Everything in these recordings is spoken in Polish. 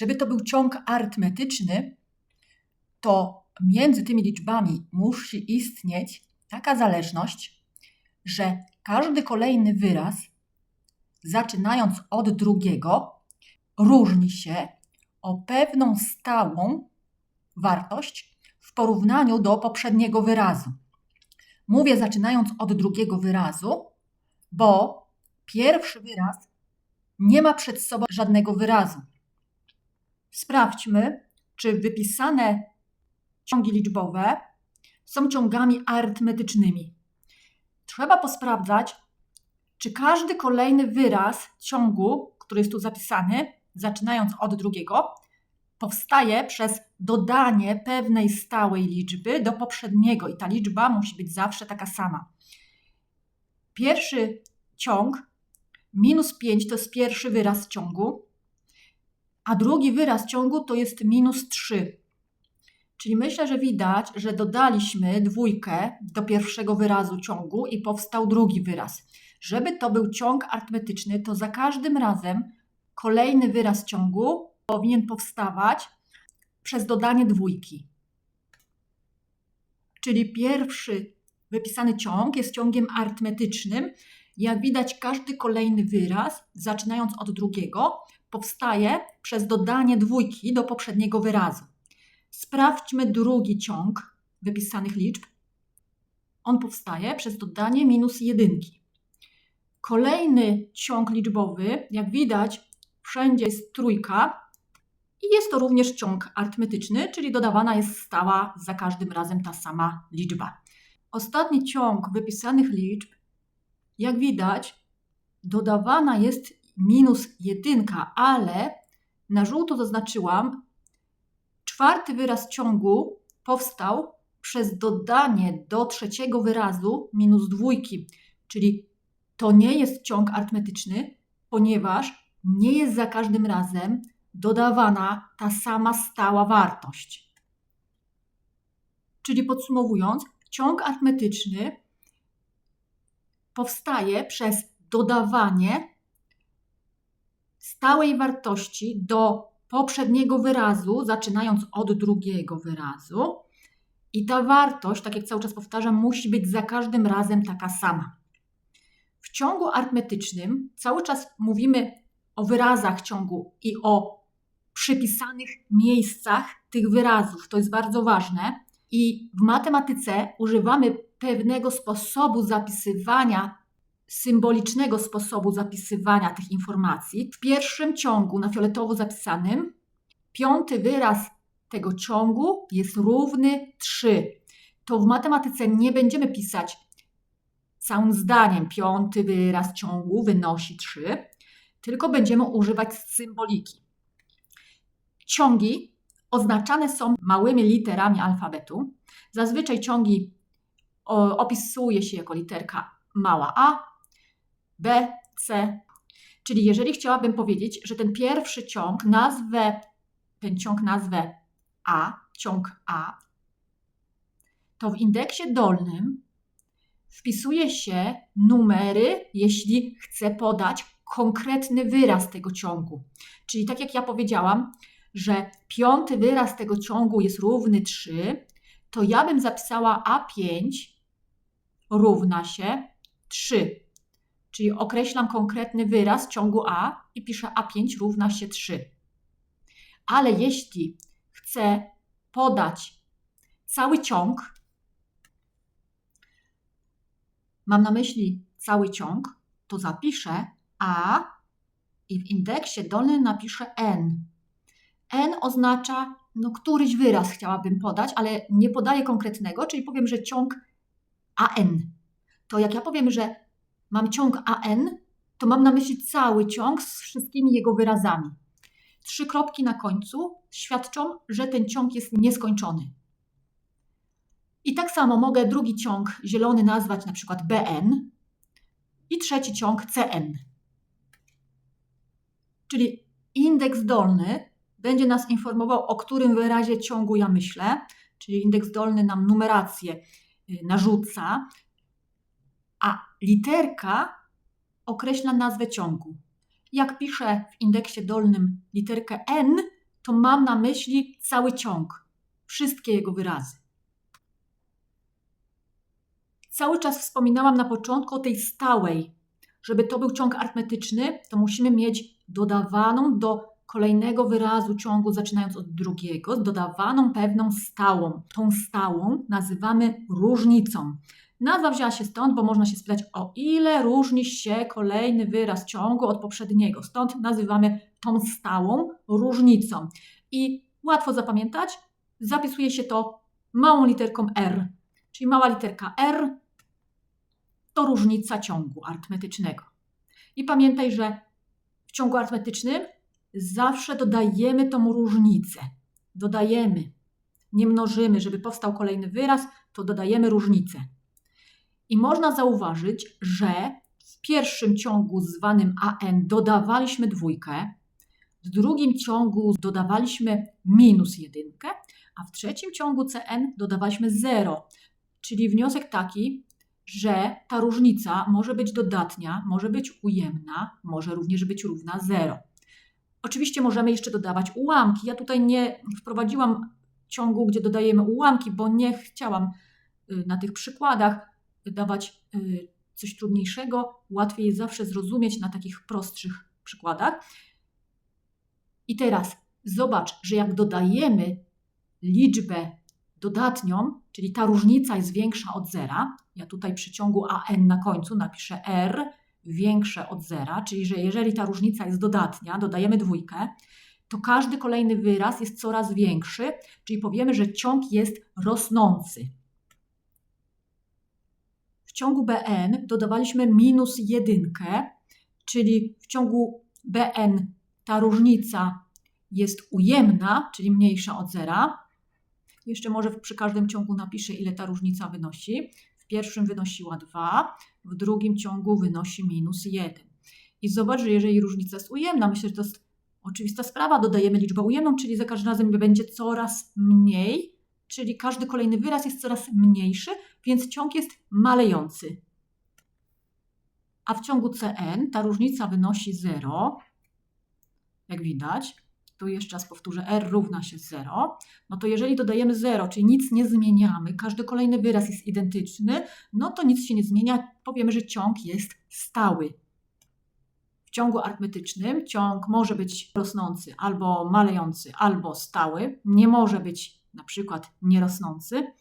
Żeby to był ciąg arytmetyczny, to między tymi liczbami musi istnieć taka zależność, że każdy kolejny wyraz, zaczynając od drugiego, różni się o pewną stałą wartość w porównaniu do poprzedniego wyrazu. Mówię zaczynając od drugiego wyrazu, bo pierwszy wyraz nie ma przed sobą żadnego wyrazu. Sprawdźmy, czy wypisane ciągi liczbowe są ciągami arytmetycznymi. Trzeba posprawdzać, czy każdy kolejny wyraz ciągu, który jest tu zapisany, zaczynając od drugiego, powstaje przez dodanie pewnej stałej liczby do poprzedniego i ta liczba musi być zawsze taka sama. Pierwszy ciąg minus 5 to jest pierwszy wyraz ciągu, a drugi wyraz ciągu to jest minus 3. Czyli myślę, że widać, że dodaliśmy dwójkę do pierwszego wyrazu ciągu i powstał drugi wyraz. Żeby to był ciąg arytmetyczny, to za każdym razem kolejny wyraz ciągu powinien powstawać przez dodanie dwójki. Czyli pierwszy wypisany ciąg jest ciągiem arytmetycznym. Jak widać, każdy kolejny wyraz, zaczynając od drugiego, powstaje przez dodanie dwójki do poprzedniego wyrazu. Sprawdźmy drugi ciąg wypisanych liczb. On powstaje przez dodanie minus jedynki. Kolejny ciąg liczbowy, jak widać, wszędzie jest trójka i jest to również ciąg arytmetyczny, czyli dodawana jest stała za każdym razem ta sama liczba. Ostatni ciąg wypisanych liczb, jak widać, dodawana jest minus jedynka, ale na żółto zaznaczyłam, czwarty wyraz ciągu powstał przez dodanie do trzeciego wyrazu minus dwójki, czyli to nie jest ciąg arytmetyczny, ponieważ nie jest za każdym razem dodawana ta sama stała wartość. Czyli podsumowując, ciąg arytmetyczny powstaje przez dodawanie stałej wartości do poprzedniego wyrazu, zaczynając od drugiego wyrazu. I ta wartość, tak jak cały czas powtarzam, musi być za każdym razem taka sama. W ciągu arytmetycznym cały czas mówimy o wyrazach ciągu i o przypisanych miejscach tych wyrazów. To jest bardzo ważne. I w matematyce używamy pewnego sposobu zapisywania, symbolicznego sposobu zapisywania tych informacji. W pierwszym ciągu na fioletowo zapisanym, piąty wyraz tego ciągu jest równy 3. To w matematyce nie będziemy pisać całym zdaniem piąty wyraz ciągu wynosi 3, tylko będziemy używać symboliki. Ciągi oznaczane są małymi literami alfabetu. Zazwyczaj ciągi opisuje się jako literka mała a, b, c. Czyli jeżeli chciałabym powiedzieć, że ten pierwszy ciąg nazwę, ten ciąg nazwę a, ciąg a, to w indeksie dolnym wpisuje się numery, jeśli chcę podać konkretny wyraz tego ciągu. Czyli tak jak ja powiedziałam, że piąty wyraz tego ciągu jest równy 3, to ja bym zapisała A5 równa się 3. Czyli określam konkretny wyraz ciągu A i piszę A5 równa się 3. Ale jeśli chcę podać cały ciąg, mam na myśli cały ciąg, to zapiszę A i w indeksie dolnym napiszę N. N oznacza no, któryś wyraz chciałabym podać, ale nie podaję konkretnego, czyli powiem, że ciąg AN. To jak ja powiem, że mam ciąg AN, to mam na myśli cały ciąg z wszystkimi jego wyrazami. Trzy kropki na końcu świadczą, że ten ciąg jest nieskończony. I tak samo mogę drugi ciąg zielony nazwać na przykład BN i trzeci ciąg CN. Czyli indeks dolny będzie nas informował, o którym wyrazie ciągu ja myślę, czyli indeks dolny nam numerację y, narzuca, a literka określa nazwę ciągu. Jak piszę w indeksie dolnym literkę N, to mam na myśli cały ciąg, wszystkie jego wyrazy. Cały czas wspominałam na początku o tej stałej. Żeby to był ciąg arytmetyczny, to musimy mieć dodawaną do kolejnego wyrazu ciągu, zaczynając od drugiego, dodawaną pewną stałą. Tą stałą nazywamy różnicą. Nazwa wzięła się stąd, bo można się spytać, o ile różni się kolejny wyraz ciągu od poprzedniego. Stąd nazywamy tą stałą różnicą. I łatwo zapamiętać, zapisuje się to małą literką R. Czyli mała literka R to różnica ciągu arytmetycznego. I pamiętaj, że w ciągu arytmetycznym zawsze dodajemy tą różnicę. Dodajemy, nie mnożymy, żeby powstał kolejny wyraz, to dodajemy różnicę. I można zauważyć, że w pierwszym ciągu zwanym AN dodawaliśmy dwójkę, w drugim ciągu dodawaliśmy minus jedynkę, a w trzecim ciągu CN dodawaliśmy 0. Czyli wniosek taki, że ta różnica może być dodatnia, może być ujemna, może również być równa 0. Oczywiście możemy jeszcze dodawać ułamki. Ja tutaj nie wprowadziłam ciągu, gdzie dodajemy ułamki, bo nie chciałam y, na tych przykładach dawać y, coś trudniejszego. Łatwiej jest zawsze zrozumieć na takich prostszych przykładach. I teraz zobacz, że jak dodajemy liczbę dodatnią, czyli ta różnica jest większa od zera, ja tutaj przy ciągu AN na końcu napiszę R większe od zera, czyli że jeżeli ta różnica jest dodatnia, dodajemy dwójkę, to każdy kolejny wyraz jest coraz większy, czyli powiemy, że ciąg jest rosnący. W ciągu BN dodawaliśmy minus jedynkę, czyli w ciągu BN ta różnica jest ujemna, czyli mniejsza od zera. Jeszcze może przy każdym ciągu napiszę, ile ta różnica wynosi. W pierwszym wynosiła 2, w drugim ciągu wynosi minus 1. I zobacz, że jeżeli różnica jest ujemna, myślę, że to jest oczywista sprawa, dodajemy liczbę ujemną, czyli za każdym razem będzie coraz mniej, czyli każdy kolejny wyraz jest coraz mniejszy, więc ciąg jest malejący. A w ciągu Cn ta różnica wynosi 0, jak widać. Tu jeszcze raz powtórzę, r równa się 0. No to jeżeli dodajemy 0, czyli nic nie zmieniamy, każdy kolejny wyraz jest identyczny, no to nic się nie zmienia, powiemy, że ciąg jest stały. W ciągu arytmetycznym ciąg może być rosnący albo malejący, albo stały. Nie może być na przykład nierosnący.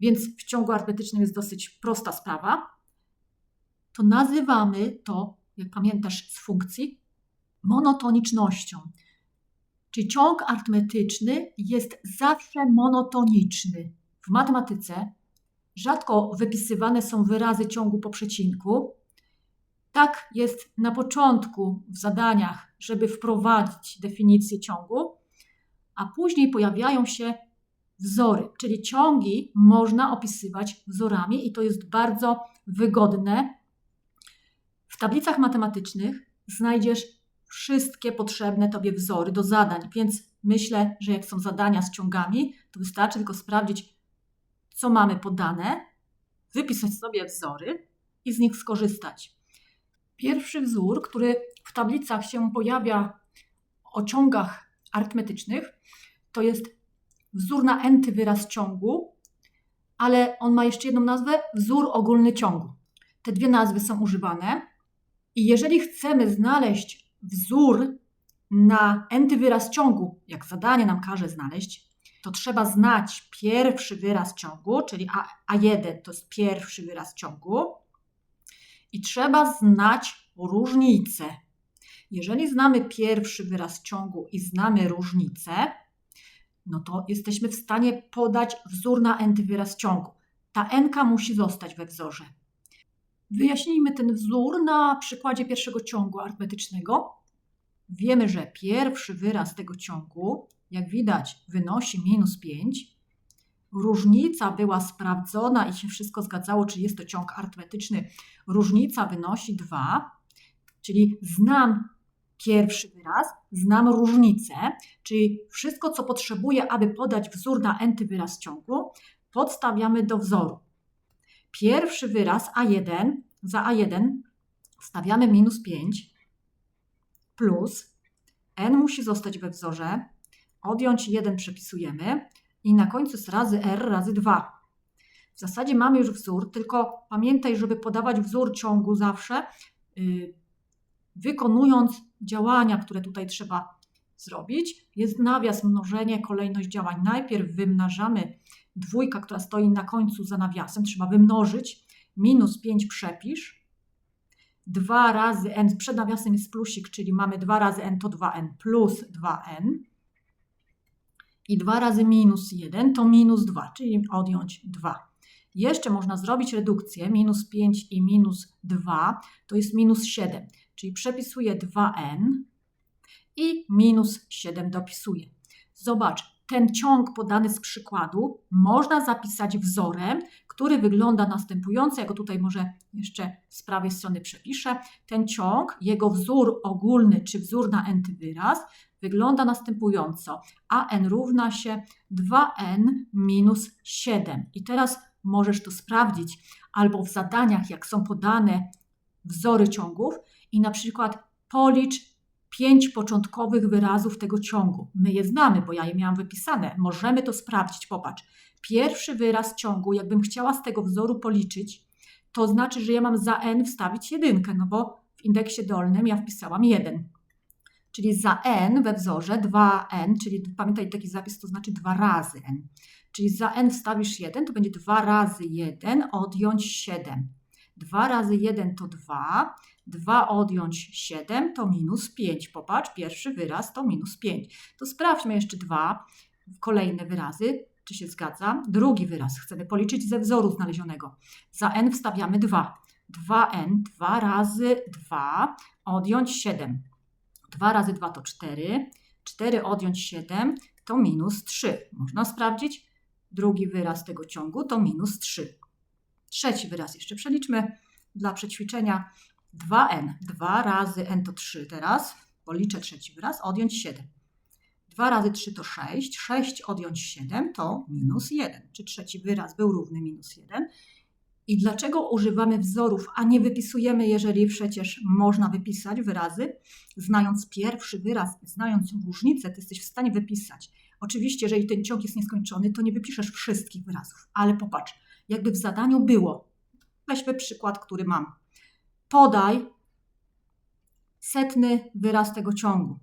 Więc w ciągu arytmetycznym jest dosyć prosta sprawa. To nazywamy to, jak pamiętasz z funkcji, monotonicznością. Czyli ciąg arytmetyczny jest zawsze monotoniczny. W matematyce rzadko wypisywane są wyrazy ciągu po przecinku. Tak jest na początku w zadaniach, żeby wprowadzić definicję ciągu, a później pojawiają się wzory, czyli ciągi można opisywać wzorami i to jest bardzo wygodne. W tablicach matematycznych znajdziesz wszystkie potrzebne Tobie wzory do zadań, więc myślę, że jak są zadania z ciągami, to wystarczy tylko sprawdzić, co mamy podane, wypisać sobie wzory i z nich skorzystać. Pierwszy wzór, który w tablicach się pojawia o ciągach arytmetycznych, to jest wzór na enty wyraz ciągu, ale on ma jeszcze jedną nazwę wzór ogólny ciągu. Te dwie nazwy są używane i jeżeli chcemy znaleźć wzór na enty wyraz ciągu, jak zadanie nam każe znaleźć, to trzeba znać pierwszy wyraz ciągu, czyli A, A1 to jest pierwszy wyraz ciągu, i trzeba znać różnicę. Jeżeli znamy pierwszy wyraz ciągu i znamy różnicę, no to jesteśmy w stanie podać wzór na enty wyraz ciągu. Ta enka musi zostać we wzorze. Wyjaśnijmy ten wzór na przykładzie pierwszego ciągu arytmetycznego. Wiemy, że pierwszy wyraz tego ciągu, jak widać, wynosi minus 5. Różnica była sprawdzona i się wszystko zgadzało, czy jest to ciąg arytmetyczny. Różnica wynosi 2, czyli znam pierwszy wyraz, znam różnicę, czyli wszystko, co potrzebuję, aby podać wzór na enty wyraz ciągu, podstawiamy do wzoru. Pierwszy wyraz A1, za A1 stawiamy minus 5 plus n musi zostać we wzorze, odjąć 1 przepisujemy i na końcu jest razy r razy 2. W zasadzie mamy już wzór, tylko pamiętaj, żeby podawać wzór ciągu zawsze, yy, wykonując działania, które tutaj trzeba zrobić. Jest nawias, mnożenie, kolejność działań. Najpierw wymnażamy dwójka, która stoi na końcu za nawiasem, trzeba wymnożyć, minus 5 przepisz, 2 razy n, przed nawiasem jest plusik, czyli mamy 2 razy n to 2n plus 2n i 2 razy minus 1 to minus 2, czyli odjąć 2. Jeszcze można zrobić redukcję, minus 5 i minus 2 to jest minus 7, czyli przepisuję 2n i minus 7 dopisuję. Zobacz, ten ciąg podany z przykładu można zapisać wzorem, który wygląda następująco. Ja go tutaj może jeszcze z prawej strony przepiszę. Ten ciąg, jego wzór ogólny czy wzór na n wyraz wygląda następująco. a n równa się 2n minus 7. I teraz możesz to sprawdzić albo w zadaniach, jak są podane wzory ciągów i na przykład policz pięć początkowych wyrazów tego ciągu. My je znamy, bo ja je miałam wypisane. Możemy to sprawdzić. Popatrz. Pierwszy wyraz ciągu, jakbym chciała z tego wzoru policzyć, to znaczy, że ja mam za n wstawić jedynkę, no bo w indeksie dolnym ja wpisałam 1. Czyli za n we wzorze 2n, czyli pamiętaj taki zapis, to znaczy 2 razy n. Czyli za n wstawisz 1, to będzie 2 razy 1 odjąć 7. 2 razy 1 to 2, 2 odjąć 7 to minus 5. Popatrz, pierwszy wyraz to minus 5. To sprawdźmy jeszcze dwa kolejne wyrazy, czy się zgadza. Drugi wyraz chcemy policzyć ze wzoru znalezionego. Za n wstawiamy 2. 2n, 2 razy 2 odjąć 7. 2 razy 2 to 4. 4 odjąć 7 to minus 3. Można sprawdzić. Drugi wyraz tego ciągu to minus 3. Trzeci wyraz jeszcze przeliczmy dla przećwiczenia. 2n. 2 razy n to 3 teraz. Policzę trzeci wyraz. Odjąć 7. 2 razy 3 to 6. 6 odjąć 7 to minus 1. Czy trzeci wyraz był równy minus 1? I dlaczego używamy wzorów, a nie wypisujemy, jeżeli przecież można wypisać wyrazy? Znając pierwszy wyraz, znając różnicę, ty jesteś w stanie wypisać. Oczywiście, jeżeli ten ciąg jest nieskończony, to nie wypiszesz wszystkich wyrazów, ale popatrz, jakby w zadaniu było. Weźmy przykład, który mam. Podaj setny wyraz tego ciągu.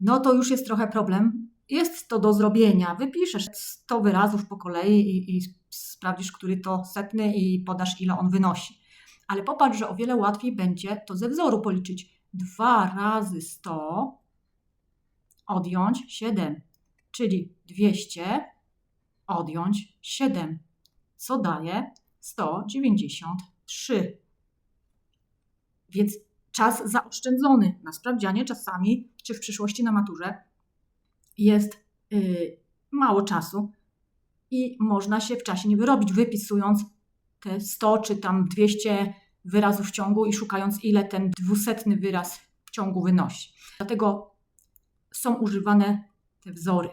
No to już jest trochę problem. Jest to do zrobienia. Wypiszesz 100 wyrazów po kolei i, i sprawdzisz, który to setny i podasz, ile on wynosi. Ale popatrz, że o wiele łatwiej będzie to ze wzoru policzyć. 2 razy 100 odjąć 7, czyli 200 odjąć 7 co daje 193. Więc czas zaoszczędzony na sprawdzianie czasami, czy w przyszłości na maturze jest yy, mało czasu i można się w czasie nie wyrobić, wypisując te 100 czy tam 200 wyrazów w ciągu i szukając, ile ten dwusetny wyraz w ciągu wynosi. Dlatego są używane te wzory.